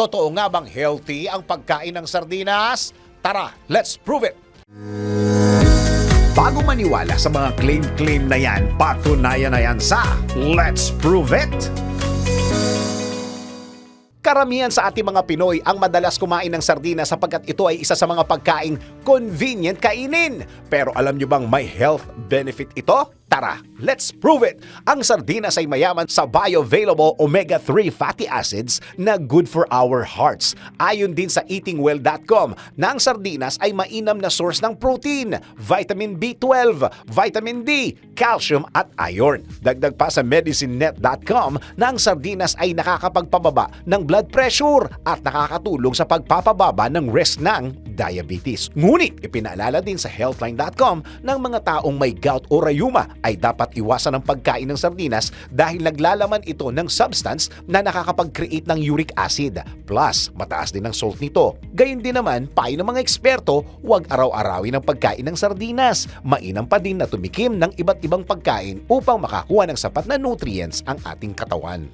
Totoo nga bang healthy ang pagkain ng sardinas? Tara, let's prove it! Bago maniwala sa mga claim-claim na yan, patunayan na yan sa Let's Prove It! Karamihan sa ating mga Pinoy ang madalas kumain ng sardinas sapagkat ito ay isa sa mga pagkaing convenient kainin. Pero alam nyo bang may health benefit ito? Tara, let's prove it! Ang sardinas ay mayaman sa bioavailable omega-3 fatty acids na good for our hearts. Ayon din sa eatingwell.com na ang sardinas ay mainam na source ng protein, vitamin B12, vitamin D, calcium at iron. Dagdag pa sa medicinenet.com na ang sardinas ay nakakapagpababa ng blood pressure at nakakatulong sa pagpapababa ng risk ng diabetes. Ngunit ipinaalala din sa healthline.com ng mga taong may gout o rayuma ay dapat iwasan ang pagkain ng sardinas dahil naglalaman ito ng substance na nakakapag-create ng uric acid. Plus, mataas din ang salt nito. Gayun din naman, payo ng mga eksperto, huwag araw-arawin ang pagkain ng sardinas. Mainam pa din na tumikim ng iba't ibang pagkain upang makakuha ng sapat na nutrients ang ating katawan.